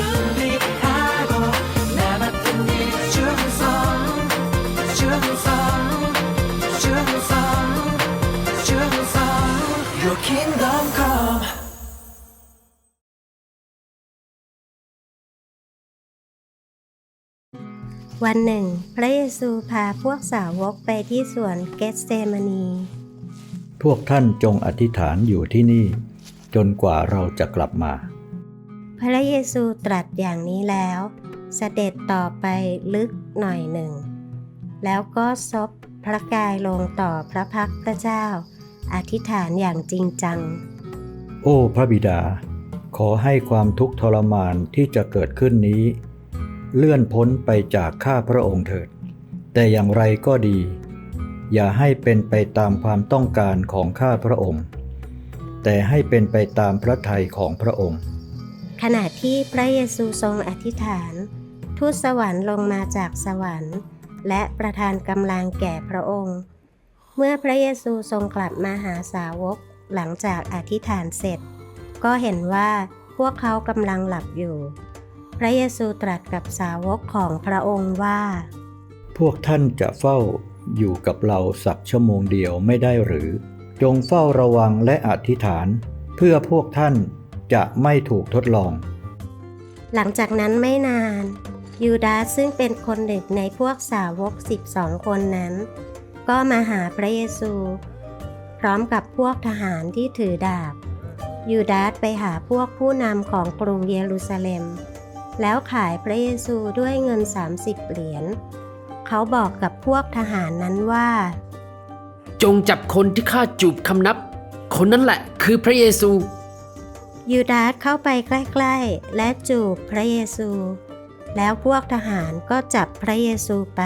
준비하고 나 맡은 일 충성 충성 충성 충성 Your kingdom come วันหนึ่ง พระเยซูพาพวกสาวกไปที่สวนเกสเซมานี พวกท่านจงอธิษฐานอยู่ที่นี่ จนกว่าเราจะกลับมา พระเยซูตรัสอย่างนี้แล้วเสด็จต่อไปลึกหน่อยหนึ่ง แล้วก็ซบพระกายลงต่อพระพักพระเจ้า อธิษฐานอย่างจริงจัง โอ้พระบิดา ขอให้ความทุกข์ทรมานที่จะเกิดขึ้นนี้ เลื่อนพ้นไปจากข้าพระองค์เถิด แต่อย่างไรก็ดี อย่าให้เป็นไปตามความต้องการของข้าพระองค์ แต่ให้เป็นไปตามพระทัยของพระองค์ ขณะที่พระเยซูทรงอธิษฐาน ทูตสวรรค์ลงมาจากสวรรค์ และประทานกำลังแก่พระองค์ เมื่อพระเยซูทรงกลับมาหาสาวก หลังจากอธิษฐานเสร็จ ก็เห็นว่าพวกเขากำลังหลับอยู่ พระเยซูตรัสกับสาวกของพระองค์ว่า พวกท่านจะเฝ้าอยู่กับเราสักชั่วโมงเดียวไม่ได้หรือ จงเฝ้าระวังและอธิษฐาน เพื่อพวกท่าน จะไม่ถูกทดลอง หลังจากนั้นไม่นาน ยูดาสซึ่งเป็นคนหนึ่งในพวกสาวก 12 คนนั้น ก็มาหาพระเยซู พร้อมกับพวกทหารที่ถือดาบ ยูดาสไปหาพวกผู้นำของกรุงเยรูซาเล็ม แล้วขายพระเยซูด้วยเงิน 30 เหรียญเขาบอกกับพวกทหารนั้นว่า จงจับคนที่ฆ่าจูบคำนับ คนนั้นแหละคือพระเยซู ยูดาสเข้าไปใกล้ ๆ และจูบพระเยซู แล้วพวกทหารก็จับพระเยซูไป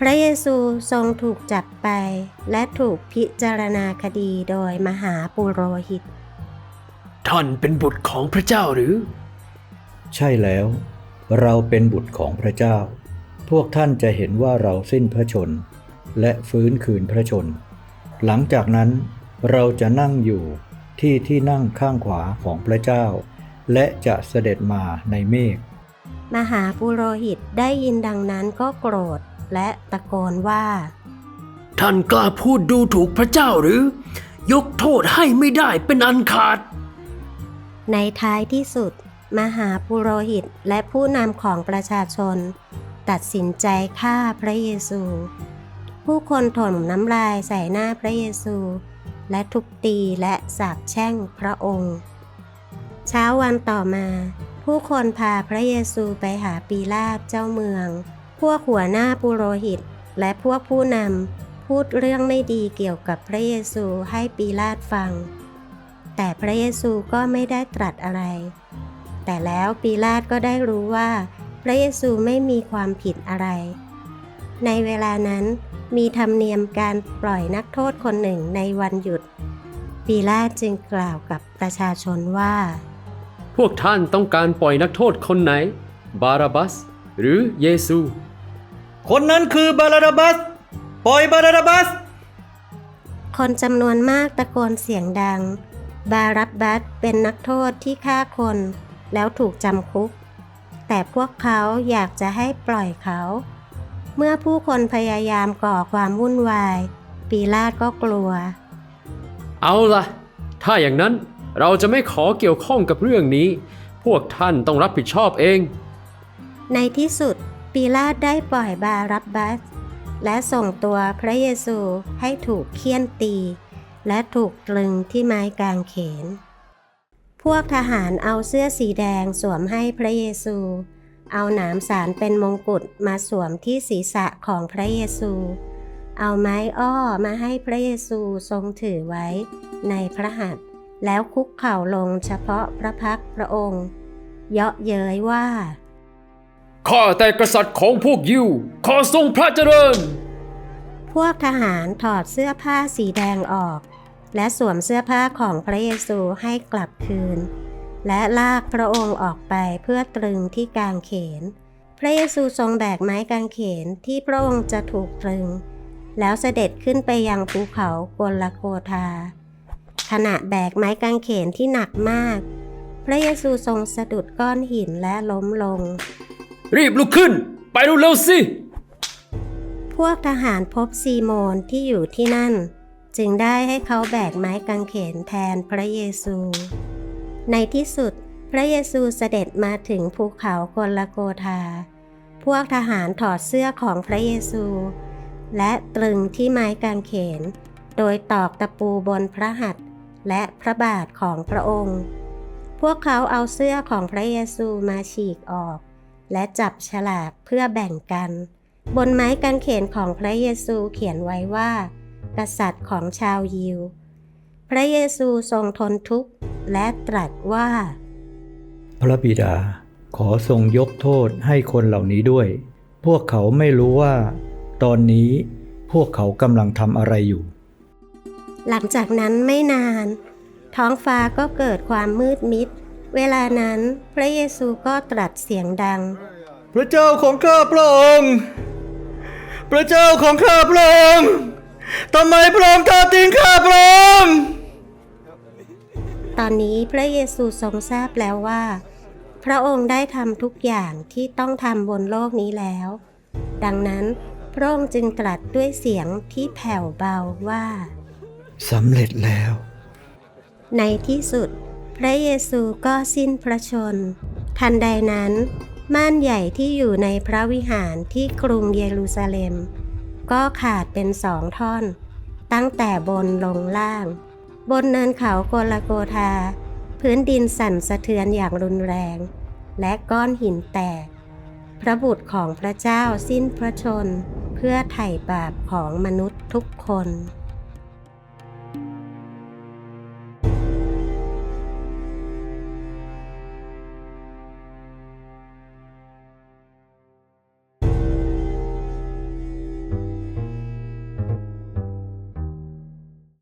พระเยซูทรงถูกจับไป และถูกพิจารณาคดีโดยมหาปุโรหิต ท่านเป็นบุตรของพระเจ้าหรือ ใช่แล้ว เราเป็นบุตรของพระเจ้า พวกท่านจะเห็นว่าเราสิ้นพระชน และฟื้นคืนพระชน หลังจากนั้นเราจะนั่งอยู่ ที่ที่นั่งข้างขวาของพระเจ้า และจะเสด็จมาในเมฆ มหาปุโรหิตได้ยินดังนั้นก็โกรธและตะโกนว่า ท่านกล้าพูดดูถูกพระเจ้าหรือ ยกโทษให้ไม่ได้เป็นอันขาด ในท้ายที่สุด มหาปุโรหิตและผู้นำของประชาชน ตัดสินใจฆ่าพระเยซู ผู้คนถมน้ำลายใส่หน้าพระเยซู และทุบตีและสาปแช่งพระองค์ เช้าวันต่อมา ผู้คนพาพระเยซูไปหาปีลาตเจ้าเมือง พวกหัวหน้าปุโรหิต และพวกผู้นำพูดเรื่องไม่ดีเกี่ยวกับพระเยซูให้ปีลาตฟัง แต่พระเยซูก็ไม่ได้ตรัสอะไร แต่แล้วปีลาตก็ได้รู้ว่า พระเยซูไม่มีความผิดอะไร ในเวลานั้นมีธรรมเนียมการปล่อยนักโทษคนหนึ่งในวันหยุด ปีลาตจึงกล่าวกับประชาชนว่า พวกท่านต้องการปล่อยนักโทษคนไหน บาราบัส หรือเยซู คนนั้นคือบาราดาบัส ปล่อยบาราดาบัส คนจำนวนมากตะโกนเสียงดัง บารับบัสเป็นนักโทษที่ฆ่าคนแล้วถูกจำคุก แต่พวกเขาอยากจะให้ปล่อยเขา เมื่อผู้คนพยายามก่อความวุ่นวาย ปีลาตก็กลัว เอาล่ะถ้าอย่างนั้นเราจะไม่ขอเกี่ยวข้องกับเรื่องนี้ พวกท่านต้องรับผิดชอบเอง ในที่สุดปีลาตได้ปล่อยบารับบัส และส่งตัวพระเยซูให้ถูกเคี่ยนตี และถูกตรึงที่ไม้กางเขน พวกทหารเอาเสื้อสีแดงสวมให้พระเยซู เอาหนามสารเป็นมงกุฎมาสวมที่ศีรษะของพระเยซู เอาไม้อ้อมาให้พระเยซูทรงถือไว้ในพระหัตถ์แล้วคุกเข่าลงเฉพาะพระพักตร์พระองค์ เยาะเย้ยว่า ข้าแต่กษัตริย์ของพวกยิว ขอทรงพระเจริญ พวกทหารถอดเสื้อผ้าสีแดงออก และสวมเสื้อผ้าของพระเยซูให้กลับคืน และลากพระองค์ออกไปเพื่อตรึงที่กางเขน พระเยซูทรงแบกไม้กางเขนที่พระองค์จะถูกตรึง แล้วเสด็จขึ้นไปยังภูเขาโกลโกธา ขณะแบกไม้กางเขนที่หนักมาก พระเยซูทรงสะดุดก้อนหินและล้มลง รีบลุกขึ้น ไปเร็วๆสิ พวกทหารพบซีโมนที่อยู่ที่นั่น จึงได้ให้เขาแบกไม้กางเขนแทนพระเยซู ในที่สุด พระเยซูเสด็จมาถึงภูเขากลโกธา พวกทหารถอดเสื้อของพระเยซู และตรึงที่ไม้กางเขน โดยตอกตะปูบนพระหัตถ์และพระบาทของพระองค์ พวกเขาเอาเสื้อของพระเยซูมาฉีกออก และจับฉลากเพื่อแบ่งกัน บนไม้กางเขนของพระเยซูเขียนไว้ว่า กษัตริย์ของชาวยิว พระเยซูทรงทนทุกข์ และตรัสว่า พระบิดาขอทรงยกโทษให้คนเหล่านี้ด้วย พวกเขาไม่รู้ว่า ตอนนี้พวกเขากำลังทำอะไรอยู่ หลังจากนั้นไม่นาน ท้องฟ้าก็เกิดความมืดมิด เวลานั้นพระเยซูก็ตรัสเสียงดัง พระเจ้าของข้าพระองค์ พระเจ้าของข้าพระองค์ทำไมพระองค์ทอดทิ้งข้าพระองค์ ตอนนี้พระเยซูทรงทราบแล้วว่า พระองค์ได้ทำทุกอย่างที่ต้องทำบนโลกนี้แล้ว ดังนั้นพระองค์จึงตรัสด้วยเสียงที่แผ่วเบาว่าสำเร็จแล้ว ในที่สุด พระเยซูก็สิ้นพระชน ทันใดนั้น ม่านใหญ่ที่อยู่ในพระวิหารที่กรุงเยรูซาเล็ม ก็ขาดเป็นสองท่อน ตั้งแต่บนลงล่าง บนเนินเขาโกลาโกธา พื้นดินสั่นสะเทือนอย่างรุนแรง และก้อนหินแตก พระบุตรของพระเจ้าสิ้นพระชน เพื่อไถ่บาปของมนุษย์ทุกคน